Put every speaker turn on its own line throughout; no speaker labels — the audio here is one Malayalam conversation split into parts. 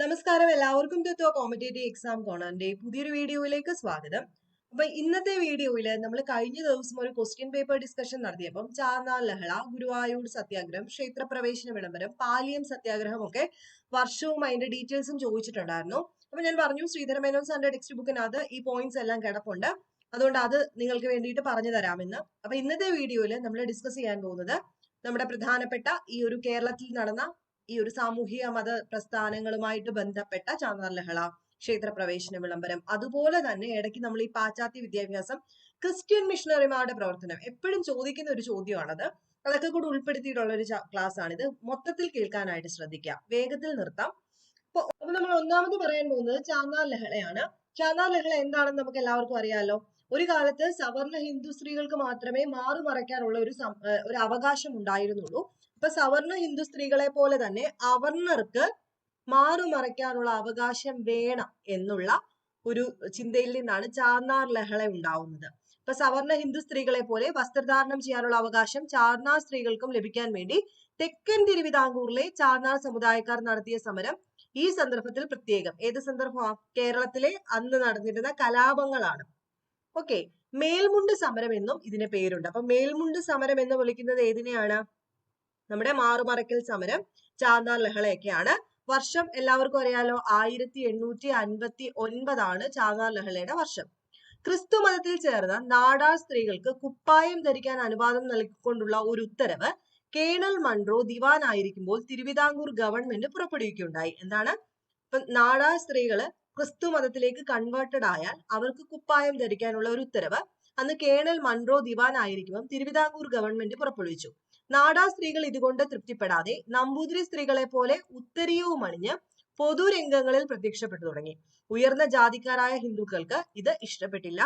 നമസ്കാരം എല്ലാവർക്കും ടെറ്റോ കോമ്പറ്റേറ്റീവ് എക്സാം കോണറിന്റെ പുതിയൊരു വീഡിയോയിലേക്ക് സ്വാഗതം അപ്പൊ ഇന്നത്തെ വീഡിയോയിൽ നമ്മൾ കഴിഞ്ഞ ദിവസം ഒരു ക്വസ്റ്റ്യൻ പേപ്പർ ഡിസ്കഷൻ നടത്തിയപ്പം ചാർനാർ ലഹള ഗുരുവായൂർ സത്യാഗ്രഹം ക്ഷേത്രപ്രവേശന വിളംബരം പാലിയം സത്യാഗ്രഹം ഒക്കെ വർഷവും അതിന്റെ ഡീറ്റെയിൽസും ചോദിച്ചിട്ടുണ്ടായിരുന്നു അപ്പൊ ഞാൻ പറഞ്ഞു ശ്രീധരമേനോൻ സാറിന്റെ ടെക്സ്റ്റ് ബുക്കിനകത്ത് ഈ പോയിന്റ്സ് എല്ലാം കിടപ്പുണ്ട് അതുകൊണ്ട് അത് നിങ്ങൾക്ക് വേണ്ടിയിട്ട് പറഞ്ഞു തരാമെന്ന് അപ്പൊ ഇന്നത്തെ വീഡിയോയിൽ നമ്മൾ ഡിസ്കസ് ചെയ്യാൻ പോകുന്നത് നമ്മുടെ പ്രധാനപ്പെട്ട ഈ ഒരു കേരളത്തിൽ നടന്ന ഈ ഒരു സാമൂഹിക മത പ്രസ്ഥാനങ്ങളുമായിട്ട് ബന്ധപ്പെട്ട ചാന്നാർ ലഹള ക്ഷേത്രപ്രവേശന വിളംബരം അതുപോലെ തന്നെ ഇടയ്ക്ക് നമ്മൾ ഈ പാശ്ചാത്യ വിദ്യാഭ്യാസം ക്രിസ്ത്യൻ മിഷണറിമാരുടെ പ്രവർത്തനം എപ്പോഴും ചോദിക്കുന്ന ഒരു ചോദ്യമാണത് അതൊക്കെ കൂടെ ഉൾപ്പെടുത്തിയിട്ടുള്ള ഒരു ക്ലാസ് ആണിത് മൊത്തത്തിൽ കേൾക്കാനായിട്ട് ശ്രദ്ധിക്കുക വേഗത്തിൽ നിർത്താം അപ്പൊ നമ്മൾ ഒന്നാമത് പറയാൻ പോകുന്നത് ചാന്നാർ ലഹളയാണ് ചാന്നാർ ലഹള എന്താണെന്ന് നമുക്ക് എല്ലാവർക്കും അറിയാലോ ഒരു കാലത്ത് സവർണ ഹിന്ദു സ്ത്രീകൾക്ക് മാത്രമേ മാറുമറയ്ക്കാനുള്ള ഒരു ഒരു അവകാശം ഉണ്ടായിരുന്നുള്ളൂ ഇപ്പൊ സവർണ ഹിന്ദു സ്ത്രീകളെ പോലെ തന്നെ അവർണർക്ക് മാറുമറയ്ക്കാനുള്ള അവകാശം വേണം എന്നുള്ള ഒരു ചിന്തയിൽ നിന്നാണ് ചാർനാർ ലഹള ഉണ്ടാവുന്നത് ഇപ്പൊ സവർണ ഹിന്ദു സ്ത്രീകളെ പോലെ വസ്ത്രധാരണം ചെയ്യാനുള്ള അവകാശം ചാർനാർ സ്ത്രീകൾക്കും ലഭിക്കാൻ വേണ്ടി തെക്കൻ തിരുവിതാംകൂറിലെ ചാർനാർ സമുദായക്കാർ നടത്തിയ സമരം ഈ സന്ദർഭത്തിൽ പ്രത്യേകം ഏത് സന്ദർഭമാണ് കേരളത്തിലെ അന്ന് നടന്നിരുന്ന കലാപങ്ങളാണ് ഓക്കെ മേൽമുണ്ട് സമരം എന്നും ഇതിന് പേരുണ്ട് അപ്പൊ മേൽമുണ്ട് സമരം എന്ന് വിളിക്കുന്നത് ഏതിനെയാണ് നമ്മുടെ മാറുമറയ്ക്കൽ സമരം ചാന്നാർ ലഹളയൊക്കെയാണ് വർഷം എല്ലാവർക്കും അറിയാലോ ആയിരത്തി എണ്ണൂറ്റി അൻപത്തി ഒൻപതാണ് ചാന്നാർ ലഹളയുടെ വർഷം ക്രിസ്തു മതത്തിൽ ചേർന്ന നാടാർ സ്ത്രീകൾക്ക് കുപ്പായം ധരിക്കാൻ അനുവാദം നൽകിക്കൊണ്ടുള്ള ഒരു ഉത്തരവ് കേണൽ മൺട്രോ ആയിരിക്കുമ്പോൾ തിരുവിതാംകൂർ ഗവൺമെന്റ് പുറപ്പെടുവിക്കുകയുണ്ടായി എന്താണ് ഇപ്പൊ നാടാർ സ്ത്രീകള് ക്രിസ്തു മതത്തിലേക്ക് കൺവേർട്ടഡ് ആയാൽ അവർക്ക് കുപ്പായം ധരിക്കാനുള്ള ഒരു ഉത്തരവ് അന്ന് കേണൽ മൺട്രോ ആയിരിക്കുമ്പോൾ തിരുവിതാംകൂർ ഗവൺമെന്റ് പുറപ്പെടുവിച്ചു നാടാ സ്ത്രീകൾ ഇതുകൊണ്ട് തൃപ്തിപ്പെടാതെ നമ്പൂതിരി സ്ത്രീകളെ പോലെ ഉത്തരീയവും അണിഞ്ഞ് പൊതുരംഗങ്ങളിൽ പ്രത്യക്ഷപ്പെട്ടു തുടങ്ങി ഉയർന്ന ജാതിക്കാരായ ഹിന്ദുക്കൾക്ക് ഇത് ഇഷ്ടപ്പെട്ടില്ല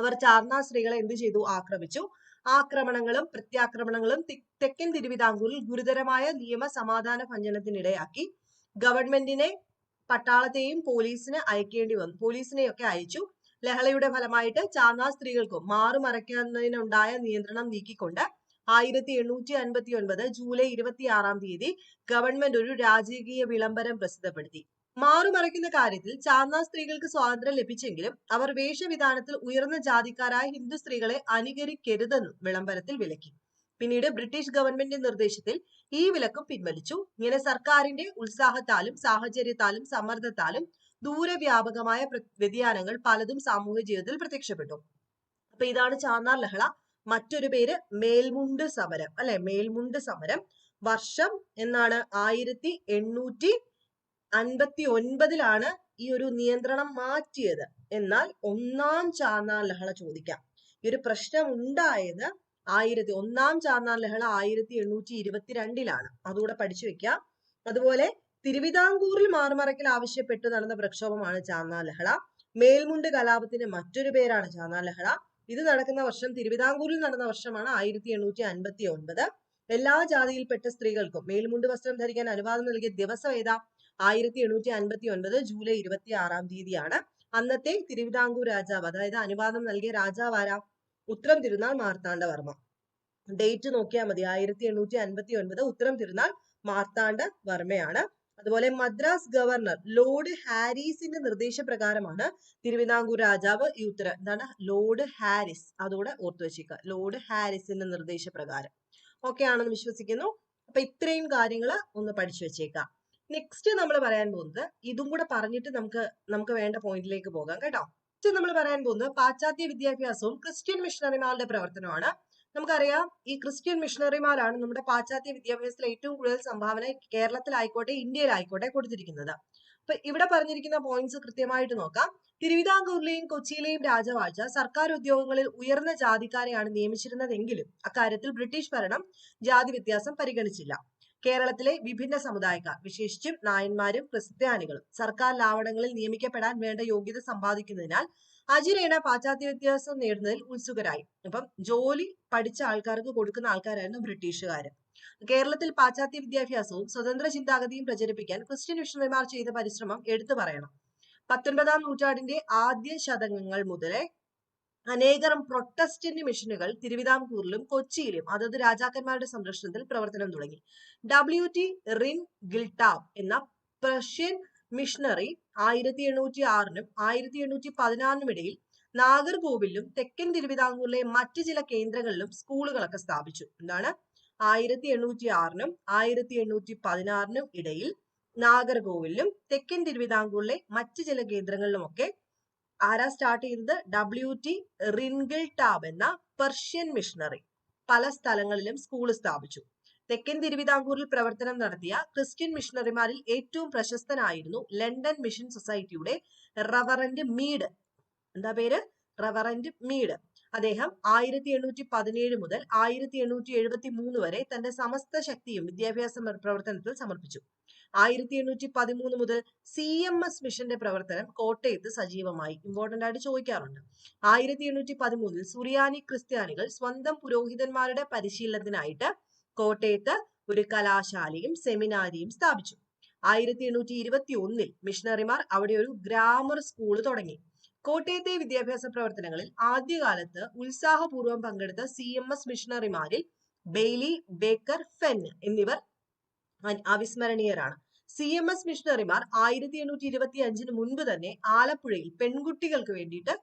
അവർ ചാർണ സ്ത്രീകളെ എന്ത് ചെയ്തു ആക്രമിച്ചു ആക്രമണങ്ങളും പ്രത്യാക്രമണങ്ങളും തെക്കൻ തിരുവിതാംകൂറിൽ ഗുരുതരമായ നിയമ സമാധാന ഭഞ്ജനത്തിനിടയാക്കി ഗവൺമെന്റിനെ പട്ടാളത്തെയും പോലീസിന് അയക്കേണ്ടി വന്നു പോലീസിനെയൊക്കെ അയച്ചു ലഹളയുടെ ഫലമായിട്ട് ചാർണ സ്ത്രീകൾക്കും മാറുമറയ്ക്കുന്നതിനുണ്ടായ നിയന്ത്രണം നീക്കിക്കൊണ്ട് ആയിരത്തി എണ്ണൂറ്റി അൻപത്തി ഒൻപത് ജൂലൈ ഇരുപത്തി ആറാം തീയതി ഗവൺമെന്റ് ഒരു രാജകീയ വിളംബരം പ്രസിദ്ധപ്പെടുത്തി മാറുമറയ്ക്കുന്ന കാര്യത്തിൽ ചാന്നാ സ്ത്രീകൾക്ക് സ്വാതന്ത്ര്യം ലഭിച്ചെങ്കിലും അവർ വേഷവിധാനത്തിൽ ഉയർന്ന ജാതിക്കാരായ ഹിന്ദു സ്ത്രീകളെ അനുകരിക്കരുതെന്നും വിളംബരത്തിൽ വിലക്കി പിന്നീട് ബ്രിട്ടീഷ് ഗവൺമെന്റിന്റെ നിർദ്ദേശത്തിൽ ഈ വിലക്കും പിൻവലിച്ചു ഇങ്ങനെ സർക്കാരിന്റെ ഉത്സാഹത്താലും സാഹചര്യത്താലും സമ്മർദ്ദത്താലും ദൂരവ്യാപകമായ വ്യതിയാനങ്ങൾ പലതും സാമൂഹ്യ ജീവിതത്തിൽ പ്രത്യക്ഷപ്പെട്ടു അപ്പൊ ഇതാണ് ചാന്നാർ ലഹള മറ്റൊരു പേര് മേൽമുണ്ട് സമരം അല്ലെ മേൽമുണ്ട് സമരം വർഷം എന്നാണ് ആയിരത്തി എണ്ണൂറ്റി അൻപത്തി ഒൻപതിലാണ് ഈ ഒരു നിയന്ത്രണം മാറ്റിയത് എന്നാൽ ഒന്നാം ചാർന്നാർ ലഹള ചോദിക്കാം ഈ ഒരു പ്രശ്നം ഉണ്ടായത് ആയിരത്തി ഒന്നാം ചാർന്നാർ ലഹള ആയിരത്തി എണ്ണൂറ്റി ഇരുപത്തിരണ്ടിലാണ് അതുകൂടെ പഠിച്ചു വെക്കാം അതുപോലെ തിരുവിതാംകൂറിൽ മാറുമറയ്ക്കൽ ആവശ്യപ്പെട്ട് നടന്ന പ്രക്ഷോഭമാണ് ചാന്നാർ ലഹള മേൽമുണ്ട് കലാപത്തിന്റെ മറ്റൊരു പേരാണ് ചാന്നാർ ലഹള ഇത് നടക്കുന്ന വർഷം തിരുവിതാംകൂറിൽ നടന്ന വർഷമാണ് ആയിരത്തി എണ്ണൂറ്റി അൻപത്തി ഒൻപത് എല്ലാ ജാതിയിൽപ്പെട്ട സ്ത്രീകൾക്കും മേൽമുണ്ട് വസ്ത്രം ധരിക്കാൻ അനുവാദം നൽകിയ ദിവസം ഏതാ ആയിരത്തി എണ്ണൂറ്റി അൻപത്തി ഒൻപത് ജൂലൈ ഇരുപത്തി ആറാം തീയതിയാണ് അന്നത്തെ തിരുവിതാംകൂർ രാജാവ് അതായത് അനുവാദം നൽകിയ രാജാവ് ആരാ ഉത്രം തിരുനാൾ മാർത്താണ്ഡവർമ്മ ഡേറ്റ് നോക്കിയാൽ മതി ആയിരത്തി എണ്ണൂറ്റി അൻപത്തി ഒൻപത് ഉത്രം തിരുനാൾ മാർത്താണ്ഡ വർമ്മയാണ് അതുപോലെ മദ്രാസ് ഗവർണർ ലോർഡ് ഹാരിസിന്റെ നിർദ്ദേശപ്രകാരമാണ് തിരുവിതാംകൂർ രാജാവ് ഈ ഉത്തരം എന്താണ് ലോർഡ് ഹാരിസ് അതോടെ ഓർത്തു വെച്ചേക്കുക ലോർഡ് ഹാരിസിന്റെ നിർദ്ദേശപ്രകാരം ഓക്കെ ആണെന്ന് വിശ്വസിക്കുന്നു അപ്പൊ ഇത്രയും കാര്യങ്ങൾ ഒന്ന് പഠിച്ചു വെച്ചേക്കാം നെക്സ്റ്റ് നമ്മൾ പറയാൻ പോകുന്നത് ഇതും കൂടെ പറഞ്ഞിട്ട് നമുക്ക് നമുക്ക് വേണ്ട പോയിന്റിലേക്ക് പോകാം കേട്ടോ നമ്മൾ പറയാൻ പോകുന്നത് പാശ്ചാത്യ വിദ്യാഭ്യാസവും ക്രിസ്ത്യൻ മിഷണറിമാരുടെ പ്രവർത്തനമാണ് നമുക്കറിയാം ഈ ക്രിസ്ത്യൻ മിഷണറിമാരാണ് നമ്മുടെ പാശ്ചാത്യ വിദ്യാഭ്യാസത്തിൽ ഏറ്റവും കൂടുതൽ സംഭാവന കേരളത്തിലായിക്കോട്ടെ ഇന്ത്യയിലായിക്കോട്ടെ കൊടുത്തിരിക്കുന്നത് അപ്പൊ ഇവിടെ പറഞ്ഞിരിക്കുന്ന പോയിന്റ്സ് കൃത്യമായിട്ട് നോക്കാം തിരുവിതാംകൂറിലെയും കൊച്ചിയിലെയും രാജവാഴ്ച സർക്കാർ ഉദ്യോഗങ്ങളിൽ ഉയർന്ന ജാതിക്കാരെയാണ് നിയമിച്ചിരുന്നതെങ്കിലും അക്കാര്യത്തിൽ ബ്രിട്ടീഷ് ഭരണം ജാതി വ്യത്യാസം പരിഗണിച്ചില്ല കേരളത്തിലെ വിഭിന്ന സമുദായക്കാർ വിശേഷിച്ചും നായന്മാരും ക്രിസ്ത്യാനികളും സർക്കാർ ലാവണങ്ങളിൽ നിയമിക്കപ്പെടാൻ വേണ്ട യോഗ്യത സമ്പാദിക്കുന്നതിനാൽ അജിരേണ പാശ്ചാത്യ വ്യത്യാസം നേടുന്നതിൽ ഉത്സുകരായി അപ്പം ജോലി പഠിച്ച ആൾക്കാർക്ക് കൊടുക്കുന്ന ആൾക്കാരായിരുന്നു ബ്രിട്ടീഷുകാർ കേരളത്തിൽ പാശ്ചാത്യ വിദ്യാഭ്യാസവും സ്വതന്ത്ര ചിന്താഗതിയും പ്രചരിപ്പിക്കാൻ ക്രിസ്ത്യൻ മിഷണറിമാർ ചെയ്ത പരിശ്രമം എടുത്തു പറയണം പത്തൊൻപതാം നൂറ്റാണ്ടിന്റെ ആദ്യ ശതകങ്ങൾ മുതലേ അനേകം പ്രൊട്ടസ്റ്റന്റ് മിഷനുകൾ തിരുവിതാംകൂറിലും കൊച്ചിയിലും അതത് രാജാക്കന്മാരുടെ സംരക്ഷണത്തിൽ പ്രവർത്തനം തുടങ്ങി ഡബ്ല്യു ടി റിൻ ഗിൽടാബ് എന്ന പ്രഷ്യൻ മിഷണറി ആയിരത്തി എണ്ണൂറ്റി ആറിനും ആയിരത്തി എണ്ണൂറ്റി പതിനാറിനും ഇടയിൽ നാഗർകോവിലും തെക്കൻ തിരുവിതാംകൂറിലെ മറ്റു ചില കേന്ദ്രങ്ങളിലും സ്കൂളുകളൊക്കെ സ്ഥാപിച്ചു എന്താണ് ആയിരത്തി എണ്ണൂറ്റി ആറിനും ആയിരത്തി എണ്ണൂറ്റി പതിനാറിനും ഇടയിൽ നാഗർകോവിലും തെക്കൻ തിരുവിതാംകൂറിലെ മറ്റു ചില കേന്ദ്രങ്ങളിലുമൊക്കെ ആരാ സ്റ്റാർട്ട് ചെയ്തത് ഡബ്ല്യു ടി റിൻഗിൾ ടാബ് എന്ന പെർഷ്യൻ മിഷണറി പല സ്ഥലങ്ങളിലും സ്കൂൾ സ്ഥാപിച്ചു തെക്കൻ തിരുവിതാംകൂറിൽ പ്രവർത്തനം നടത്തിയ ക്രിസ്ത്യൻ മിഷണറിമാരിൽ ഏറ്റവും പ്രശസ്തനായിരുന്നു ലണ്ടൻ മിഷൻ സൊസൈറ്റിയുടെ റവറന്റ് മീഡ് എന്താ പേര് റവറന്റ് മീഡ് അദ്ദേഹം ആയിരത്തി എണ്ണൂറ്റി പതിനേഴ് മുതൽ ആയിരത്തി എണ്ണൂറ്റി എഴുപത്തി മൂന്ന് വരെ തന്റെ സമസ്ത ശക്തിയും വിദ്യാഭ്യാസ പ്രവർത്തനത്തിൽ സമർപ്പിച്ചു ആയിരത്തി എണ്ണൂറ്റി പതിമൂന്ന് മുതൽ സി എം എസ് മിഷന്റെ പ്രവർത്തനം കോട്ടയത്ത് സജീവമായി ഇമ്പോർട്ടന്റ് ആയിട്ട് ചോദിക്കാറുണ്ട് ആയിരത്തി എണ്ണൂറ്റി പതിമൂന്നിൽ സുറിയാനി ക്രിസ്ത്യാനികൾ സ്വന്തം പുരോഹിതന്മാരുടെ പരിശീലനത്തിനായിട്ട് കോട്ടയത്ത് ഒരു കലാശാലയും സെമിനാരിയും സ്ഥാപിച്ചു ആയിരത്തി എണ്ണൂറ്റി ഇരുപത്തി ഒന്നിൽ മിഷണറിമാർ അവിടെ ഒരു ഗ്രാമർ സ്കൂൾ തുടങ്ങി കോട്ടയത്തെ വിദ്യാഭ്യാസ പ്രവർത്തനങ്ങളിൽ ആദ്യകാലത്ത് ഉത്സാഹപൂർവ്വം പങ്കെടുത്ത സി എം എസ് മിഷണറിമാരിൽ ബെയ്ലി ബേക്കർ ഫെൻ എന്നിവർ അവിസ്മരണീയരാണ് സി എം എസ് മിഷണറിമാർ ആയിരത്തി എണ്ണൂറ്റി ഇരുപത്തി അഞ്ചിന് മുൻപ് തന്നെ ആലപ്പുഴയിൽ പെൺകുട്ടികൾക്ക് വേണ്ടിയിട്ട്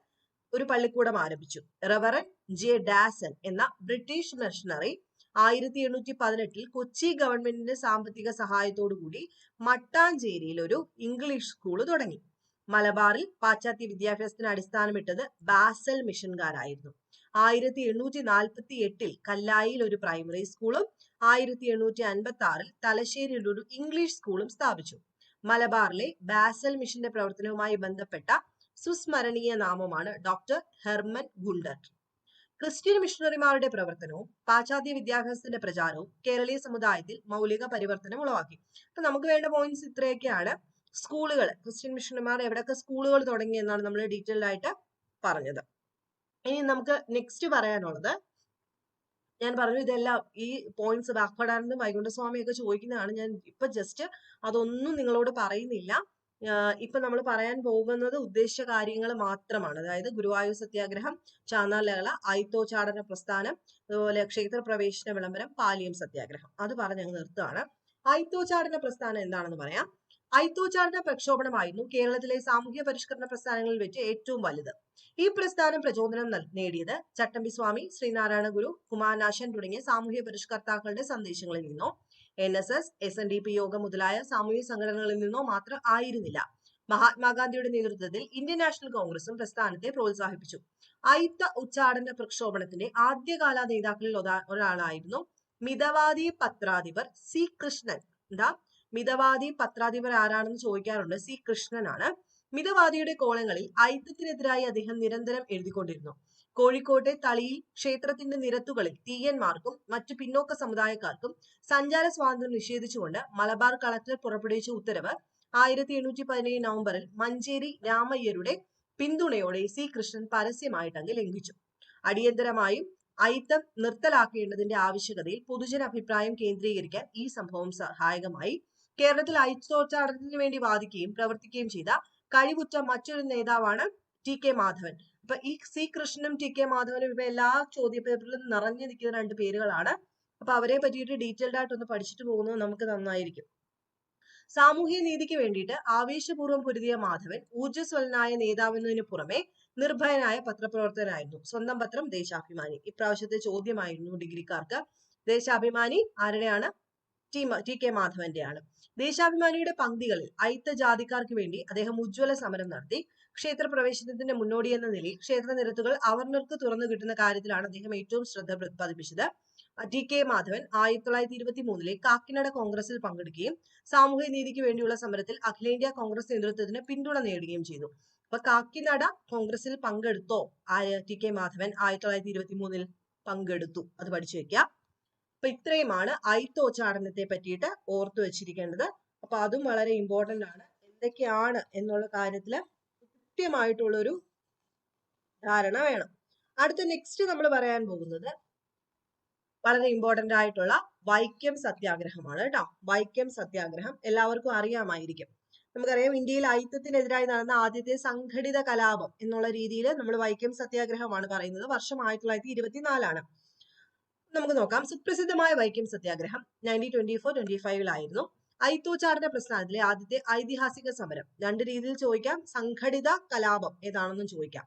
ഒരു പള്ളിക്കൂടം ആരംഭിച്ചു റവറൻ ജെ ഡാസൺ എന്ന ബ്രിട്ടീഷ് മിഷണറി ആയിരത്തി എണ്ണൂറ്റി പതിനെട്ടിൽ കൊച്ചി ഗവൺമെന്റിന്റെ സാമ്പത്തിക സഹായത്തോടുകൂടി മട്ടാഞ്ചേരിയിൽ ഒരു ഇംഗ്ലീഷ് സ്കൂൾ തുടങ്ങി മലബാറിൽ പാശ്ചാത്യ വിദ്യാഭ്യാസത്തിന് അടിസ്ഥാനമിട്ടത് ബാസൽ മിഷൻകാരായിരുന്നു ആയിരത്തി എണ്ണൂറ്റി നാൽപ്പത്തി എട്ടിൽ കല്ലായിയിൽ ഒരു പ്രൈമറി സ്കൂളും ആയിരത്തി എണ്ണൂറ്റി അൻപത്തി ആറിൽ തലശ്ശേരിയിൽ ഒരു ഇംഗ്ലീഷ് സ്കൂളും സ്ഥാപിച്ചു മലബാറിലെ ബാസൽ മിഷന്റെ പ്രവർത്തനവുമായി ബന്ധപ്പെട്ട സുസ്മരണീയ നാമമാണ് ഡോക്ടർ ഹെർമൻ ഗുണ്ടർ ക്രിസ്ത്യൻ മിഷണറിമാരുടെ പ്രവർത്തനവും പാശ്ചാത്യ വിദ്യാഭ്യാസത്തിന്റെ പ്രചാരവും കേരളീയ സമുദായത്തിൽ മൗലിക പരിവർത്തനം ഉളവാക്കി അപ്പൊ നമുക്ക് വേണ്ട പോയിന്റ്സ് ഇത്രയൊക്കെയാണ് സ്കൂളുകൾ ക്രിസ്ത്യൻ മിഷണർമാർ എവിടെയൊക്കെ സ്കൂളുകൾ തുടങ്ങി എന്നാണ് നമ്മൾ ഡീറ്റെയിൽഡ് ആയിട്ട് പറഞ്ഞത് ഇനി നമുക്ക് നെക്സ്റ്റ് പറയാനുള്ളത് ഞാൻ പറഞ്ഞു ഇതെല്ലാം ഈ പോയിന്റ്സ് വാക്കോടാനന്ദും വൈകുണ്ഠസ്വാമിയൊക്കെ ചോദിക്കുന്നതാണ് ഞാൻ ഇപ്പൊ ജസ്റ്റ് അതൊന്നും നിങ്ങളോട് പറയുന്നില്ല ഇപ്പൊ നമ്മൾ പറയാൻ പോകുന്നത് ഉദ്ദേശിച്ച കാര്യങ്ങൾ മാത്രമാണ് അതായത് ഗുരുവായൂർ സത്യാഗ്രഹം ചാന്നാലകള ആയിത്തോച്ചാടന പ്രസ്ഥാനം അതുപോലെ ക്ഷേത്ര പ്രവേശന വിളംബരം പാലിയം സത്യാഗ്രഹം അത് പറഞ്ഞ് ഞങ്ങൾ നിർത്തുകയാണ് ആയിത്തോച്ചാടന പ്രസ്ഥാനം എന്താണെന്ന് പറയാം ഐത്തോച്ചാരണ പ്രക്ഷോഭണമായിരുന്നു കേരളത്തിലെ സാമൂഹ്യ പരിഷ്കരണ പ്രസ്ഥാനങ്ങളിൽ വെച്ച് ഏറ്റവും വലുത് ഈ പ്രസ്ഥാനം പ്രചോദനം നേടിയത് ചട്ടമ്പി സ്വാമി ശ്രീനാരായണ ഗുരു കുമാരനാശൻ തുടങ്ങിയ സാമൂഹ്യ പരിഷ്കർത്താക്കളുടെ സന്ദേശങ്ങളിൽ നിന്നോ N S S S N D P യോഗം മുതലായ സാമൂഹ്യ സംഘടനകളിൽ നിന്നോ മാത്രം ആയിരുന്നില്ല മഹാത്മാഗാന്ധിയുടെ നേതൃത്വത്തിൽ ഇന്ത്യൻ നാഷണൽ കോൺഗ്രസും പ്രസ്ഥാനത്തെ പ്രോത്സാഹിപ്പിച്ചു ആയുത്ത ഉച്ചാടന പ്രക്ഷോഭണത്തിന്റെ ആദ്യകാല നേതാക്കളിൽ ഒരാളായിരുന്നു മിതവാദി പത്രാധിപർ സി കൃഷ്ണൻ എന്താ മിതവാദി പത്രാധിപർ ആരാണെന്ന് ചോദിക്കാറുണ്ട് സി കൃഷ്ണനാണ് മിതവാദിയുടെ കോളങ്ങളിൽ ഐത്തത്തിനെതിരായി അദ്ദേഹം നിരന്തരം എഴുതിക്കൊണ്ടിരുന്നു കോഴിക്കോട്ടെ തളിയിൽ ക്ഷേത്രത്തിന്റെ നിരത്തുകളിൽ തീയന്മാർക്കും മറ്റു പിന്നോക്ക സമുദായക്കാർക്കും സഞ്ചാര സ്വാതന്ത്ര്യം നിഷേധിച്ചുകൊണ്ട് മലബാർ കളക്ടർ പുറപ്പെടുവിച്ച ഉത്തരവ് ആയിരത്തി എണ്ണൂറ്റി പതിനേഴ് നവംബറിൽ മഞ്ചേരി രാമയ്യരുടെ പിന്തുണയോടെ സി കൃഷ്ണൻ പരസ്യമായിട്ടങ്ങ് ലംഘിച്ചു അടിയന്തരമായും ഐത്തം നിർത്തലാക്കേണ്ടതിന്റെ ആവശ്യകതയിൽ പൊതുജന അഭിപ്രായം കേന്ദ്രീകരിക്കാൻ ഈ സംഭവം സഹായകമായി കേരളത്തിൽ അയിത്തോച്ചാടനത്തിന് വേണ്ടി വാദിക്കുകയും പ്രവർത്തിക്കുകയും ചെയ്ത കഴിവുറ്റ മറ്റൊരു നേതാവാണ് ടി കെ മാധവൻ അപ്പൊ ഈ സി കൃഷ്ണനും ടി കെ മാധവനും ഇപ്പൊ എല്ലാ ചോദ്യ പേപ്പറിലും നിറഞ്ഞു നിൽക്കുന്ന രണ്ട് പേരുകളാണ് അപ്പൊ അവരെ പറ്റിയിട്ട് ഡീറ്റെയിൽഡ് ആയിട്ടൊന്ന് പഠിച്ചിട്ട് പോകുന്നത് നമുക്ക് നന്നായിരിക്കും സാമൂഹ്യ നീതിക്ക് വേണ്ടിയിട്ട് ആവേശപൂർവ്വം പൊരുതിയ മാധവൻ ഊർജ്ജസ്വലനായ നേതാവെന്നതിന് പുറമെ നിർഭയനായ പത്രപ്രവർത്തകനായിരുന്നു സ്വന്തം പത്രം ദേശാഭിമാനി ഇപ്രാവശ്യത്തെ ചോദ്യമായിരുന്നു ഡിഗ്രിക്കാർക്ക് ദേശാഭിമാനി ആരുടെയാണ് ടി ടി കെ മാധവന്റെയാണ് ദേശാഭിമാനിയുടെ പങ്ക്തികളിൽ അയിത്ത ജാതിക്കാർക്ക് വേണ്ടി അദ്ദേഹം ഉജ്ജ്വല സമരം നടത്തി മുന്നോടി മുന്നോടിയെന്ന നിലയിൽ ക്ഷേത്ര നിരത്തുകൾ അവർണർക്ക് തുറന്നു കിട്ടുന്ന കാര്യത്തിലാണ് അദ്ദേഹം ഏറ്റവും ശ്രദ്ധ പ്രതിപാദിപ്പിച്ചത് ടി കെ മാധവൻ ആയിരത്തി തൊള്ളായിരത്തി ഇരുപത്തി മൂന്നിലെ കാക്കിനട കോൺഗ്രസിൽ പങ്കെടുക്കുകയും സാമൂഹ്യ നീതിക്ക് വേണ്ടിയുള്ള സമരത്തിൽ അഖിലേന്ത്യാ കോൺഗ്രസ് നേതൃത്വത്തിന് പിന്തുണ നേടുകയും ചെയ്തു അപ്പൊ കാക്കിനട കോൺഗ്രസിൽ പങ്കെടുത്തോ ടി കെ മാധവൻ ആയിരത്തി തൊള്ളായിരത്തി ഇരുപത്തി മൂന്നിൽ പങ്കെടുത്തു അത് പഠിച്ചു വെക്കുക അപ്പൊ ഇത്രയുമാണ് ഐത്തോ പറ്റിയിട്ട് ഓർത്തു വെച്ചിരിക്കേണ്ടത് അപ്പൊ അതും വളരെ ഇമ്പോർട്ടന്റ് ആണ് എന്തൊക്കെയാണ് എന്നുള്ള കാര്യത്തില് കൃത്യമായിട്ടുള്ളൊരു ധാരണ വേണം അടുത്ത നെക്സ്റ്റ് നമ്മൾ പറയാൻ പോകുന്നത് വളരെ ഇമ്പോർട്ടന്റ് ആയിട്ടുള്ള വൈക്കം സത്യാഗ്രഹമാണ് കേട്ടോ വൈക്കം സത്യാഗ്രഹം എല്ലാവർക്കും അറിയാമായിരിക്കും നമുക്കറിയാം ഇന്ത്യയിൽ ഐത്യത്തിനെതിരായി നടന്ന ആദ്യത്തെ സംഘടിത കലാപം എന്നുള്ള രീതിയിൽ നമ്മൾ വൈക്കം സത്യാഗ്രഹമാണ് പറയുന്നത് വർഷം ആയിരത്തി തൊള്ളായിരത്തി ഇരുപത്തിനാലാണ് നമുക്ക് നോക്കാം സുപ്രസിദ്ധമായ വൈക്കം സത്യാഗ്രഹം നയൻറ്റീൻ ട്വന്റി ഫോർ ട്വന്റി ഫൈവിലായിരുന്നു ഐത്തോച്ചാടിന്റെ പ്രസ്ഥാനത്തിലെ ആദ്യത്തെ ഐതിഹാസിക സമരം രണ്ട് രീതിയിൽ ചോദിക്കാം സംഘടിത കലാപം ഏതാണെന്നും ചോദിക്കാം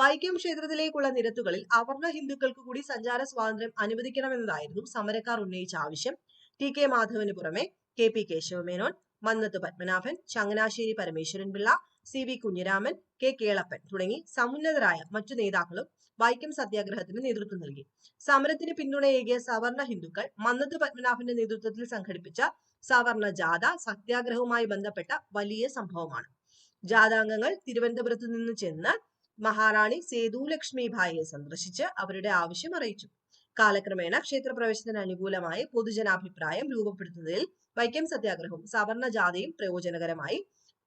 വൈക്കം ക്ഷേത്രത്തിലേക്കുള്ള നിരത്തുകളിൽ അവർണ ഹിന്ദുക്കൾക്ക് കൂടി സഞ്ചാര സ്വാതന്ത്ര്യം അനുവദിക്കണമെന്നതായിരുന്നു സമരക്കാർ ഉന്നയിച്ച ആവശ്യം ടി കെ മാധവന് പുറമെ K P Kesava Menon Mannath Padmanabhan Changanassery Parameswaran Pillai C V Kunhiraman K Kelappan തുടങ്ങി സമുന്നതരായ മറ്റു നേതാക്കളും വൈക്കം സത്യാഗ്രഹത്തിന് നേതൃത്വം നൽകി സമരത്തിന് പിന്തുണയേകിയ സവർണ ഹിന്ദുക്കൾ മന്നത്ത് പത്മനാഭന്റെ നേതൃത്വത്തിൽ സംഘടിപ്പിച്ച സവർണ ജാഥ സത്യാഗ്രഹവുമായി ബന്ധപ്പെട്ട വലിയ സംഭവമാണ് ജാഥാംഗങ്ങൾ തിരുവനന്തപുരത്ത് നിന്ന് ചെന്ന് മഹാറാണി സേതു ലക്ഷ്മിഭായിയെ സന്ദർശിച്ച് അവരുടെ ആവശ്യം അറിയിച്ചു കാലക്രമേണ ക്ഷേത്രപ്രവേശത്തിന് അനുകൂലമായി പൊതുജനാഭിപ്രായം രൂപപ്പെടുത്തുന്നതിൽ വൈക്കം സത്യാഗ്രഹവും സവർണ ജാഥയും പ്രയോജനകരമായി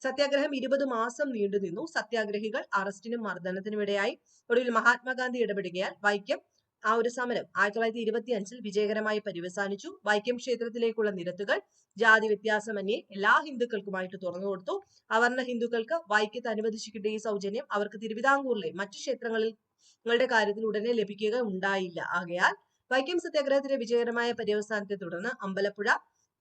സത്യാഗ്രഹം ഇരുപത് മാസം നീണ്ടു നിന്നു സത്യാഗ്രഹികൾ അറസ്റ്റിനും മർദ്ദനത്തിനും ഇടയായി ഒടുവിൽ മഹാത്മാഗാന്ധി ഇടപെടുകയാൽ വൈക്കം ആ ഒരു സമരം ആയിരത്തി തൊള്ളായിരത്തി ഇരുപത്തി അഞ്ചിൽ വിജയകരമായി പര്യവസാനിച്ചു വൈക്കം ക്ഷേത്രത്തിലേക്കുള്ള നിരത്തുകൾ ജാതി വ്യത്യാസമന്യേ എല്ലാ ഹിന്ദുക്കൾക്കുമായിട്ട് തുറന്നു കൊടുത്തു അവർണ ഹിന്ദുക്കൾക്ക് വൈക്കത്ത് അനുവദിച്ചിട്ടുണ്ട് ഈ സൗജന്യം അവർക്ക് തിരുവിതാംകൂറിലെ മറ്റു ക്ഷേത്രങ്ങളിൽ കാര്യത്തിൽ ഉടനെ ലഭിക്കുക ഉണ്ടായില്ല ആകയാൽ വൈക്കം സത്യാഗ്രഹത്തിന്റെ വിജയകരമായ പര്യവസാനത്തെ തുടർന്ന് അമ്പലപ്പുഴ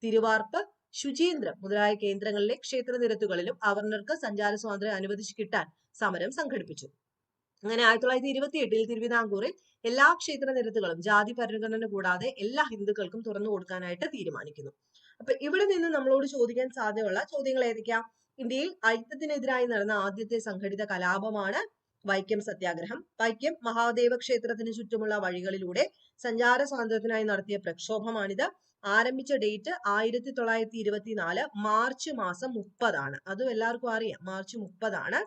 തിരുവാർപ്പ് ശുചീന്ദ്രം മുതലായ കേന്ദ്രങ്ങളിലെ ക്ഷേത്ര നിരത്തുകളിലും അവർണർക്ക് സഞ്ചാര സ്വാതന്ത്ര്യം അനുവദിച്ചു കിട്ടാൻ സമരം സംഘടിപ്പിച്ചു അങ്ങനെ ആയിരത്തി തൊള്ളായിരത്തി ഇരുപത്തി എട്ടിൽ തിരുവിതാംകൂറിൽ എല്ലാ ക്ഷേത്ര നിരത്തുകളും ജാതി പരിഗണന കൂടാതെ എല്ലാ ഹിന്ദുക്കൾക്കും തുറന്നു കൊടുക്കാനായിട്ട് തീരുമാനിക്കുന്നു അപ്പൊ ഇവിടെ നിന്ന് നമ്മളോട് ചോദിക്കാൻ സാധ്യമുള്ള ചോദ്യങ്ങൾ ഏതൊക്കെയാ ഇന്ത്യയിൽ ഐക്യത്തിനെതിരായി നടന്ന ആദ്യത്തെ സംഘടിത കലാപമാണ് വൈക്കം സത്യാഗ്രഹം വൈക്കം മഹാദേവ ക്ഷേത്രത്തിന് ചുറ്റുമുള്ള വഴികളിലൂടെ സഞ്ചാര സ്വാതന്ത്ര്യത്തിനായി നടത്തിയ പ്രക്ഷോഭമാണിത് ആരംഭിച്ച ഡേറ്റ് ആയിരത്തി തൊള്ളായിരത്തി ഇരുപത്തിനാല് മാർച്ച് മാസം മുപ്പതാണ് അതും എല്ലാവർക്കും അറിയാം മാർച്ച് മുപ്പതാണ്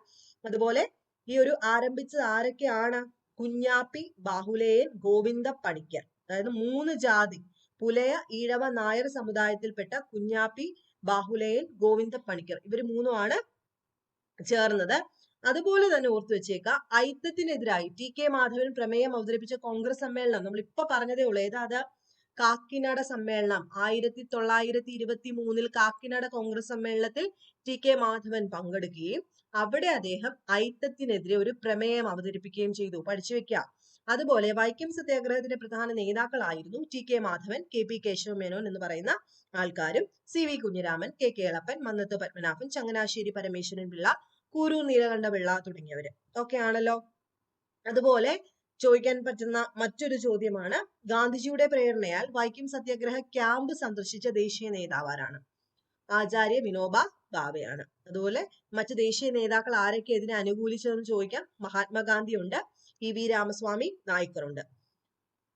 അതുപോലെ ഈ ഒരു ആരംഭിച്ചത് ആരൊക്കെയാണ് കുഞ്ഞാപ്പി ബാഹുലേയൻ ഗോവിന്ദ പണിക്കർ അതായത് മൂന്ന് ജാതി പുലയ ഈഴവ നായർ സമുദായത്തിൽപ്പെട്ട കുഞ്ഞാപ്പി ബാഹുലേയൻ ഗോവിന്ദ പണിക്കർ ഇവർ മൂന്നുമാണ് ചേർന്നത് അതുപോലെ തന്നെ ഓർത്തു വെച്ചേക്കുക ഐത്തത്തിനെതിരായി ടി കെ മാധവൻ പ്രമേയം അവതരിപ്പിച്ച കോൺഗ്രസ് സമ്മേളനം നമ്മൾ ഇപ്പൊ പറഞ്ഞതേ ഉള്ളൂ ഏതാ അത് കാക്കിനാട സമ്മേളനം ആയിരത്തി തൊള്ളായിരത്തി ഇരുപത്തി മൂന്നിൽ കാക്കിനാട കോൺഗ്രസ് സമ്മേളനത്തിൽ ടി കെ മാധവൻ പങ്കെടുക്കുകയും അവിടെ അദ്ദേഹം ഐത്തത്തിനെതിരെ ഒരു പ്രമേയം അവതരിപ്പിക്കുകയും ചെയ്തു പഠിച്ചു വെക്കുക അതുപോലെ വൈക്കം സത്യാഗ്രഹത്തിന്റെ പ്രധാന നേതാക്കളായിരുന്നു T K Madhavan K P Kesava Menon എന്ന് പറയുന്ന ആൾക്കാരും C V Kunhiraman K Kelappan Mannath Padmanabhan Changanassery Parameswaran Pillai Kuru Neelakanta Pillai തുടങ്ങിയവര് okay ആണല്ലോ അതുപോലെ ചോദിക്കാൻ പറ്റുന്ന മറ്റൊരു ചോദ്യമാണ് ഗാന്ധിജിയുടെ പ്രേരണയാൽ വൈക്കം സത്യാഗ്രഹ ക്യാമ്പ് സന്ദർശിച്ച ദേശീയ നേതാവ് ആരാണ് ആചാര്യ വിനോബ ഭാവയാണ് അതുപോലെ മറ്റ് ദേശീയ നേതാക്കൾ ആരൊക്കെ ഇതിനെ അനുകൂലിച്ചതെന്ന് ചോദിക്കാം മഹാത്മാഗാന്ധി ഉണ്ട് ഇ വി രാമസ്വാമി നായ്ക്കറുണ്ട്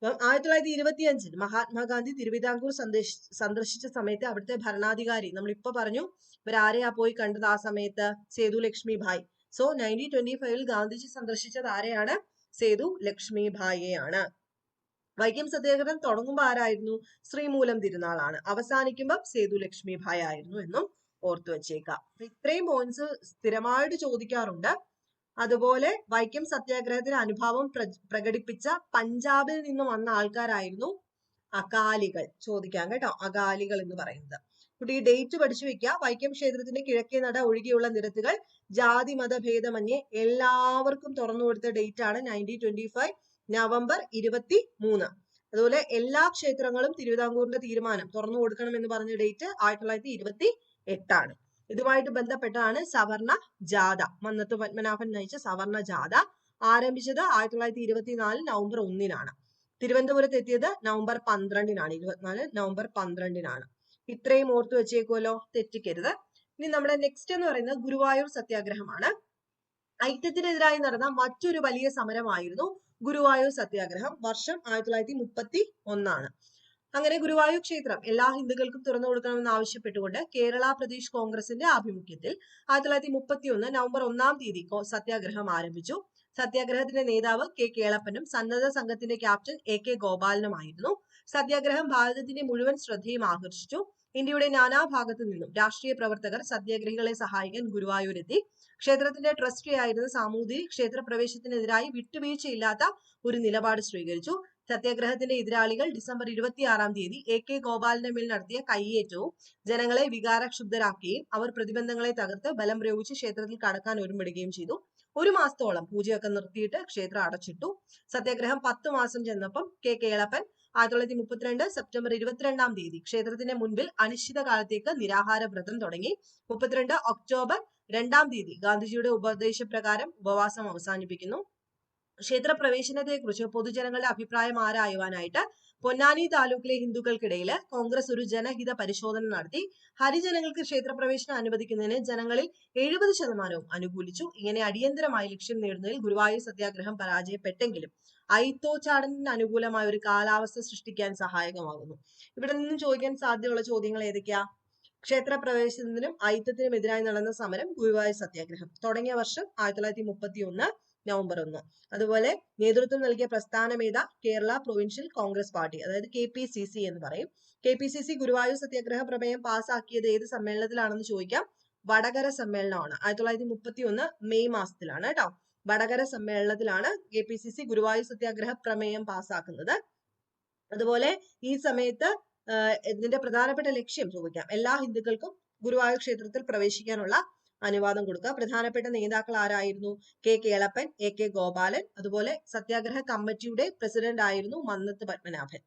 ആയിരത്തി തൊള്ളായിരത്തി ഇരുപത്തി അഞ്ചിൽ മഹാത്മാഗാന്ധി തിരുവിതാംകൂർ സന്ദർശി സന്ദർശിച്ച സമയത്ത് അവിടുത്തെ ഭരണാധികാരി നമ്മൾ ഇപ്പൊ പറഞ്ഞു ഇവരാരെയാ പോയി കണ്ടത് ആ സമയത്ത് Sethu Lakshmi Bai so nineteen twenty ഫൈവിൽ ഗാന്ധിജി സന്ദർശിച്ചത് ആരെയാണ് സേതു ലക്ഷ്മി ഭായയാണ് വൈക്കം സത്യാഗ്രഹം തുടങ്ങുമ്പോൾ ആരായിരുന്നു ശ്രീമൂലം തിരുനാളാണ് അവസാനിക്കുമ്പോൾ സേതു ലക്ഷ്മി ഭായ് ആയിരുന്നു എന്നും ഓർത്തു വച്ചേക്കാം ഇത്രയും പോയിന്റ്സ് സ്ഥിരമായിട്ട് ചോദിക്കാറുണ്ട് അതുപോലെ വൈക്കം സത്യാഗ്രഹത്തിന് അനുഭാവം പ്രകടിപ്പിച്ച പഞ്ചാബിൽ നിന്നും വന്ന ആൾക്കാരായിരുന്നു അകാലികൾ ചോദിക്കാം കേട്ടോ അകാലികൾ എന്ന് പറയുന്നത് കുട്ടി ഡേറ്റ് പഠിച്ചു വെക്കുക വൈക്കം ക്ഷേത്രത്തിന്റെ കിഴക്കേ നട ഒഴികെയുള്ള നിരത്തുകൾ ജാതി മതഭേദമന്യേ എല്ലാവർക്കും തുറന്നു കൊടുത്ത ഡേറ്റ് ആണ് നയൻറ്റീൻ ട്വന്റി ഫൈവ് നവംബർ ഇരുപത്തി മൂന്ന് അതുപോലെ എല്ലാ ക്ഷേത്രങ്ങളും തിരുവിതാംകൂറിന്റെ തീരുമാനം തുറന്നു കൊടുക്കണം എന്ന് പറഞ്ഞ ഡേറ്റ് ആയിരത്തി തൊള്ളായിരത്തി ഇരുപത്തി എട്ടാണ് ഇതുമായിട്ട് ബന്ധപ്പെട്ടതാണ് സവർണ ജാഥ മന്നത്ത് പത്മനാഭൻ നയിച്ച സവർണ ജാഥ ആരംഭിച്ചത് ആയിരത്തി തൊള്ളായിരത്തി ഇരുപത്തിനാല് നവംബർ ഒന്നിനാണ് തിരുവനന്തപുരത്ത് എത്തിയത് നവംബർ പന്ത്രണ്ടിനാണ് ഇരുപത്തിനാല് നവംബർ പന്ത്രണ്ടിനാണ് ഇത്രയും ഓർത്തു വെച്ചേക്കുമല്ലോ തെറ്റിക്കരുത് ഇനി നമ്മുടെ നെക്സ്റ്റ് എന്ന് പറയുന്നത് ഗുരുവായൂർ സത്യാഗ്രഹമാണ് ഐക്യത്തിനെതിരായി നടന്ന മറ്റൊരു വലിയ സമരമായിരുന്നു ഗുരുവായൂർ സത്യാഗ്രഹം വർഷം ആയിരത്തി തൊള്ളായിരത്തി മുപ്പത്തി ഒന്നാണ് അങ്ങനെ ഗുരുവായൂർ ക്ഷേത്രം എല്ലാ ഹിന്ദുക്കൾക്കും തുറന്നു കൊടുക്കണമെന്ന് ആവശ്യപ്പെട്ടുകൊണ്ട് കേരള പ്രദേശ് കോൺഗ്രസിന്റെ ആഭിമുഖ്യത്തിൽ ആയിരത്തി തൊള്ളായിരത്തി മുപ്പത്തിയൊന്ന് നവംബർ ഒന്നാം തീയതി സത്യാഗ്രഹം ആരംഭിച്ചു സത്യാഗ്രഹത്തിന്റെ നേതാവ് കെ കേളപ്പനും സന്നദ്ധ സംഘത്തിന്റെ ക്യാപ്റ്റൻ എ കെ ഗോപാലനുമായിരുന്നു സത്യാഗ്രഹം ഭാരതത്തിന്റെ മുഴുവൻ ശ്രദ്ധയും ആകർഷിച്ചു ഇന്ത്യയുടെ നാനാഭാഗത്തു നിന്നും രാഷ്ട്രീയ പ്രവർത്തകർ സത്യാഗ്രഹികളെ സഹായിക്കാൻ ഗുരുവായൂരെത്തി ക്ഷേത്രത്തിന്റെ ട്രസ്റ്റിയായിരുന്ന സാമൂതിരി ക്ഷേത്രപ്രവേശത്തിനെതിരായി വിട്ടുവീഴ്ചയില്ലാത്ത ഒരു നിലപാട് സ്വീകരിച്ചു സത്യാഗ്രഹത്തിന്റെ എതിരാളികൾ ഡിസംബർ ഇരുപത്തിയാറാം തീയതി എ കെ ഗോപാലിന്റെ മേൽ നടത്തിയ കയ്യേറ്റവും ജനങ്ങളെ വികാരക്ഷുബ്ധരാക്കുകയും അവർ പ്രതിബന്ധങ്ങളെ തകർത്ത് ബലം പ്രയോഗിച്ച് ക്ഷേത്രത്തിൽ കടക്കാൻ ഒരുമിടുകയും ചെയ്തു ഒരു മാസത്തോളം പൂജയൊക്കെ നിർത്തിയിട്ട് ക്ഷേത്രം അടച്ചിട്ടു സത്യാഗ്രഹം പത്ത് മാസം ചെന്നപ്പം കെ കേളപ്പൻ ആയിരത്തി തൊള്ളായിരത്തി മുപ്പത്തിരണ്ട് സെപ്റ്റംബർ ഇരുപത്തിരണ്ടാം തീയതി ക്ഷേത്രത്തിന്റെ മുൻപിൽ അനിശ്ചിതകാലത്തേക്ക് നിരാഹാര വ്രതം തുടങ്ങി മുപ്പത്തിരണ്ട് ഒക്ടോബർ രണ്ടാം തീയതി ഗാന്ധിജിയുടെ ഉപദേശപ്രകാരം ഉപവാസം അവസാനിപ്പിക്കുന്നു കുറിച്ച് പൊതുജനങ്ങളുടെ അഭിപ്രായം ആരായുവാനായിട്ട് പൊന്നാനി താലൂക്കിലെ ഹിന്ദുക്കൾക്കിടയിൽ കോൺഗ്രസ് ഒരു ജനഹിത പരിശോധന നടത്തി ഹരിജനങ്ങൾക്ക് ക്ഷേത്രപ്രവേശനം അനുവദിക്കുന്നതിന് ജനങ്ങളിൽ എഴുപത് ശതമാനവും അനുകൂലിച്ചു ഇങ്ങനെ അടിയന്തരമായി ലക്ഷ്യം നേടുന്നതിൽ ഗുരുവായൂർ സത്യാഗ്രഹം പരാജയപ്പെട്ടെങ്കിലും ഐത്തോച്ചാടനത്തിന് അനുകൂലമായ ഒരു കാലാവസ്ഥ സൃഷ്ടിക്കാൻ സഹായകമാകുന്നു ഇവിടെ നിന്നും ചോദിക്കാൻ സാധ്യതയുള്ള ചോദ്യങ്ങൾ ഏതൊക്കെയാ ക്ഷേത്രപ്രവേശനത്തിനും ഐത്തത്തിനും എതിരായി നടന്ന സമരം ഗുരുവായൂർ സത്യാഗ്രഹം തുടങ്ങിയ വർഷം ആയിരത്തി തൊള്ളായിരത്തി മുപ്പത്തി ഒന്ന് നവംബർ ഒന്ന് അതുപോലെ നേതൃത്വം നൽകിയ പ്രസ്ഥാനമേത കേരള പ്രൊവിൻഷ്യൽ കോൺഗ്രസ് പാർട്ടി അതായത് കെ പി സി സി എന്ന് പറയും K P C C Guruvayur satyagraha പ്രമേയം പാസ്സാക്കിയത് ഏത് സമ്മേളനത്തിലാണെന്ന് ചോദിക്കാം വടകര സമ്മേളനമാണ് ആയിരത്തി തൊള്ളായിരത്തി മുപ്പത്തി ഒന്ന് മെയ് മാസത്തിലാണ് കേട്ടോ വടകര സമ്മേളനത്തിലാണ് K P C C Guruvayur satyagraha പ്രമേയം പാസ്സാക്കുന്നത് അതുപോലെ ഈ സമയത്ത് ഇതിന്റെ പ്രധാനപ്പെട്ട ലക്ഷ്യം ചോദിക്കാം എല്ലാ ഹിന്ദുക്കൾക്കും ഗുരുവായൂർ ക്ഷേത്രത്തിൽ പ്രവേശിക്കാനുള്ള അനുവാദം കൊടുക്കുക പ്രധാനപ്പെട്ട നേതാക്കൾ ആരായിരുന്നു K Kelappan A K Gopalan അതുപോലെ സത്യാഗ്രഹ കമ്മിറ്റിയുടെ പ്രസിഡന്റ് ആയിരുന്നു മന്നത്ത് പത്മനാഭൻ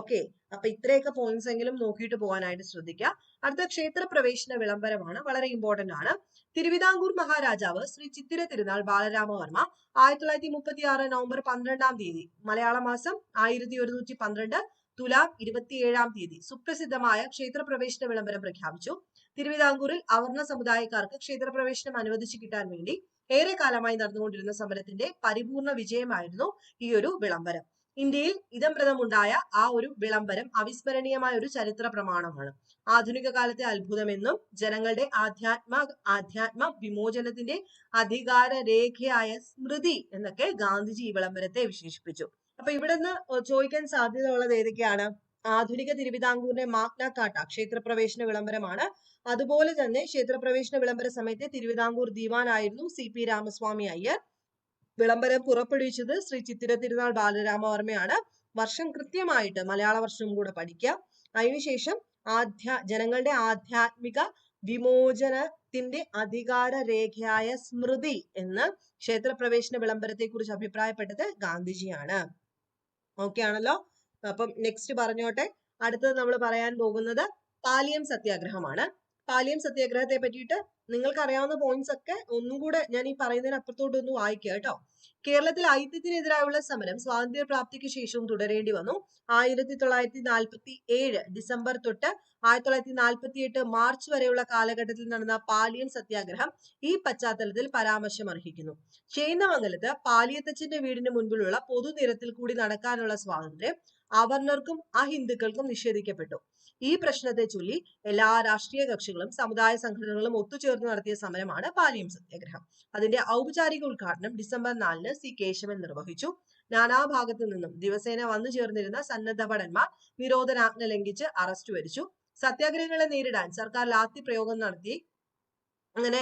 ഓക്കെ അപ്പൊ ഇത്രയൊക്കെ പോയിന്റ്സ് എങ്കിലും നോക്കിയിട്ട് പോകാനായിട്ട് ശ്രദ്ധിക്കുക അടുത്ത ക്ഷേത്ര പ്രവേശന വിളംബരമാണ് വളരെ ഇമ്പോർട്ടന്റ് ആണ് തിരുവിതാംകൂർ മഹാരാജാവ് ശ്രീ ചിത്തിര തിരുനാൾ ബാലരാമവർമ്മ ആയിരത്തി തൊള്ളായിരത്തി മുപ്പത്തി ആറ് നവംബർ പന്ത്രണ്ടാം തീയതി മലയാള മാസം ആയിരത്തി ഒരുന്നൂറ്റി പന്ത്രണ്ട് തുലാം ഇരുപത്തിയേഴാം തീയതി സുപ്രസിദ്ധമായ ക്ഷേത്ര പ്രവേശന വിളംബരം പ്രഖ്യാപിച്ചു തിരുവിതാംകൂറിൽ അവർണ സമുദായക്കാർക്ക് ക്ഷേത്രപ്രവേശനം അനുവദിച്ചു കിട്ടാൻ വേണ്ടി ഏറെ കാലമായി നടന്നുകൊണ്ടിരുന്ന സമരത്തിന്റെ പരിപൂർണ വിജയമായിരുന്നു ഈ ഒരു വിളംബരം ഇന്ത്യയിൽ ഇതംപ്രദമുണ്ടായ ആ ഒരു വിളംബരം അവിസ്മരണീയമായ ഒരു ചരിത്ര പ്രമാണമാണ് ആധുനിക കാലത്തെ അത്ഭുതമെന്നും ജനങ്ങളുടെ ആധ്യാത്മ ആധ്യാത്മ വിമോചനത്തിന്റെ അധികാര രേഖയായ സ്മൃതി എന്നൊക്കെ ഗാന്ധിജി ഈ വിളംബരത്തെ വിശേഷിപ്പിച്ചു അപ്പൊ ഇവിടെ നിന്ന് ചോദിക്കാൻ സാധ്യതയുള്ളത് ഏതൊക്കെയാണ് ആധുനിക തിരുവിതാംകൂറിന്റെ മാഗ്നാകാട്ട ക്ഷേത്രപ്രവേശന വിളംബരമാണ് അതുപോലെ തന്നെ ക്ഷേത്രപ്രവേശന വിളംബര സമയത്തെ തിരുവിതാംകൂർ ആയിരുന്നു സി പി രാമസ്വാമി അയ്യർ വിളംബരം പുറപ്പെടുവിച്ചത് ശ്രീ ചിത്തിര തിരുനാൾ ബാലരാമവർമ്മയാണ് വർഷം കൃത്യമായിട്ട് മലയാള വർഷം കൂടെ പഠിക്കുക അതിനുശേഷം ആധ്യ ജനങ്ങളുടെ ആധ്യാത്മിക വിമോചനത്തിന്റെ അധികാര രേഖയായ സ്മൃതി എന്ന് ക്ഷേത്രപ്രവേശന വിളംബരത്തെ കുറിച്ച് അഭിപ്രായപ്പെട്ടത് ഗാന്ധിജിയാണ് ഓക്കെ ആണല്ലോ അപ്പം നെക്സ്റ്റ് പറഞ്ഞോട്ടെ അടുത്തത് നമ്മൾ പറയാൻ പോകുന്നത് പാലിയം സത്യാഗ്രഹമാണ് പാലിയം സത്യാഗ്രഹത്തെ പറ്റിയിട്ട് നിങ്ങൾക്ക് അറിയാവുന്ന പോയിന്റ്സ് ഒക്കെ ഒന്നും കൂടെ ഞാൻ ഈ പറയുന്നതിന് അപ്പുറത്തോട്ട് ഒന്ന് വായിക്കാം കേട്ടോ കേരളത്തിൽ ഐത്യത്തിനെതിരായുള്ള സമരം സ്വാതന്ത്ര്യ പ്രാപ്തിക്ക് ശേഷവും തുടരേണ്ടി വന്നു ആയിരത്തി തൊള്ളായിരത്തി നാൽപ്പത്തി ഏഴ് ഡിസംബർ തൊട്ട് ആയിരത്തി തൊള്ളായിരത്തി നാൽപ്പത്തി എട്ട് മാർച്ച് വരെയുള്ള കാലഘട്ടത്തിൽ നടന്ന പാലിയൻ സത്യാഗ്രഹം ഈ പശ്ചാത്തലത്തിൽ പരാമർശം അർഹിക്കുന്നു പാലിയത്തച്ചന്റെ പാലിയത്തച്ഛന്റെ വീടിന് മുൻപിലുള്ള പൊതുനിരത്തിൽ കൂടി നടക്കാനുള്ള സ്വാതന്ത്ര്യം അവർണർക്കും അഹിന്ദുക്കൾക്കും നിഷേധിക്കപ്പെട്ടു ഈ പ്രശ്നത്തെ ചൊല്ലി എല്ലാ രാഷ്ട്രീയ കക്ഷികളും സമുദായ സംഘടനകളും ഒത്തുചേർന്ന് നടത്തിയ സമരമാണ് പാലിയം സത്യാഗ്രഹം അതിന്റെ ഔപചാരിക ഉദ്ഘാടനം ഡിസംബർ നാലിന് നാലിന് സി കേശവൻ നിർവഹിച്ചു നാനാഭാഗത്തു നിന്നും ദിവസേന വന്നു ചേർന്നിരുന്ന സന്നദ്ധ ഭടന്മാർ നിരോധനാജ്ഞ ലംഘിച്ച് അറസ്റ്റ് വരിച്ചു സത്യാഗ്രഹങ്ങളെ നേരിടാൻ സർക്കാർ ലാത്തി പ്രയോഗം നടത്തി അങ്ങനെ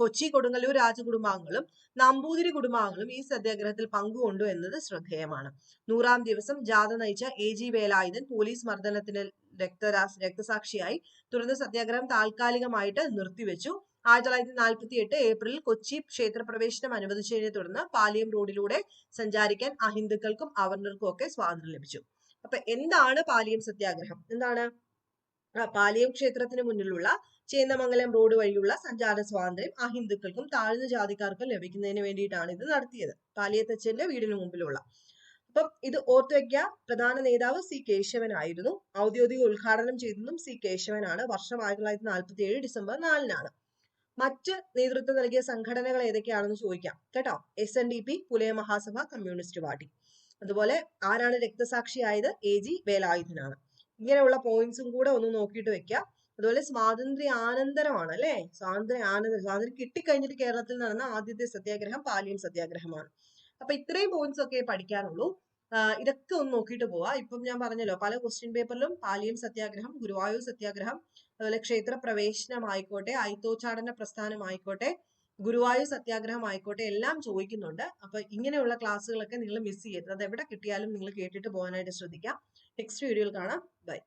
കൊച്ചി കൊടുങ്ങല്ലൂർ രാജകുടുംബാംഗങ്ങളും നമ്പൂതിരി കുടുംബാംഗങ്ങളും ഈ സത്യാഗ്രഹത്തിൽ പങ്കുകൊണ്ടു എന്നത് ശ്രദ്ധേയമാണ് നൂറാം ദിവസം ജാഥ നയിച്ച എ ജി വേലായുധൻ പോലീസ് മർദ്ദനത്തിന് രക്തരാ രക്തസാക്ഷിയായി തുടർന്ന് സത്യാഗ്രഹം താൽക്കാലികമായിട്ട് നിർത്തിവെച്ചു ആയിരത്തി തൊള്ളായിരത്തി നാൽപ്പത്തി എട്ട് ഏപ്രിലിൽ കൊച്ചി ക്ഷേത്രപ്രവേശനം അനുവദിച്ചതിനെ തുടർന്ന് പാലിയം റോഡിലൂടെ സഞ്ചാരിക്കാൻ അഹിന്ദുക്കൾക്കും അവർണർക്കും ഒക്കെ സ്വാതന്ത്ര്യം ലഭിച്ചു അപ്പൊ എന്താണ് പാലിയം സത്യാഗ്രഹം എന്താണ് പാലിയം ക്ഷേത്രത്തിന് മുന്നിലുള്ള ചേന്നമംഗലം റോഡ് വഴിയുള്ള സഞ്ചാര സ്വാതന്ത്ര്യം അഹിന്ദുക്കൾക്കും താഴ്ന്ന ജാതിക്കാർക്കും ലഭിക്കുന്നതിന് വേണ്ടിയിട്ടാണ് ഇത് നടത്തിയത് പാലിയത്തച്ഛന്റെ വീടിന് മുമ്പിലുള്ള അപ്പം ഇത് ഓർത്തുവെക്കുക പ്രധാന നേതാവ് സി കേശവനായിരുന്നു ഔദ്യോഗിക ഉദ്ഘാടനം ചെയ്തതും സി കേശവനാണ് വർഷം ആയിരത്തി തൊള്ളായിരത്തി നാൽപ്പത്തി ഏഴ് ഡിസംബർ നാലിനാണ് മറ്റ് നേതൃത്വം നൽകിയ സംഘടനകൾ ഏതൊക്കെയാണെന്ന് ചോദിക്കാം കേട്ടോ S N D P Pulaya Mahasabha communist party അതുപോലെ ആരാണ് രക്തസാക്ഷിയായത് എ ജി വേലായുധനാണ് ഇങ്ങനെയുള്ള പോയിന്റ്സും കൂടെ ഒന്ന് നോക്കിയിട്ട് വെക്കുക അതുപോലെ സ്വാതന്ത്ര്യ ആനന്തരമാണ് അല്ലെ സ്വാതന്ത്ര്യ ആനന്ദ സ്വാതന്ത്ര്യം കിട്ടിക്കഴിഞ്ഞിട്ട് കേരളത്തിൽ നടന്ന ആദ്യത്തെ സത്യാഗ്രഹം പാലിയം സത്യാഗ്രഹമാണ് അപ്പൊ ഇത്രയും പോയിന്റ്സ് ഒക്കെ പഠിക്കാനുള്ളൂ ഇതൊക്കെ ഒന്ന് നോക്കിയിട്ട് പോവാ ഇപ്പം ഞാൻ പറഞ്ഞല്ലോ പല ക്വസ്റ്റ്യൻ പേപ്പറിലും പാലിയം സത്യാഗ്രഹം ഗുരുവായൂർ സത്യാഗ്രഹം അതുപോലെ ക്ഷേത്ര പ്രവേശനമായിക്കോട്ടെ ഐത്തോച്ചാടന പ്രസ്ഥാനമായിക്കോട്ടെ ഗുരുവായൂർ സത്യാഗ്രഹം ആയിക്കോട്ടെ എല്ലാം ചോദിക്കുന്നുണ്ട് അപ്പൊ ഇങ്ങനെയുള്ള ക്ലാസ്സുകളൊക്കെ നിങ്ങൾ മിസ് ചെയ്യരുത് അത് എവിടെ കിട്ടിയാലും നിങ്ങൾ കേട്ടിട്ട് പോകാനായിട്ട് ശ്രദ്ധിക്കാം നെക്സ്റ്റ് വീഡിയോയിൽ കാണാം ബൈ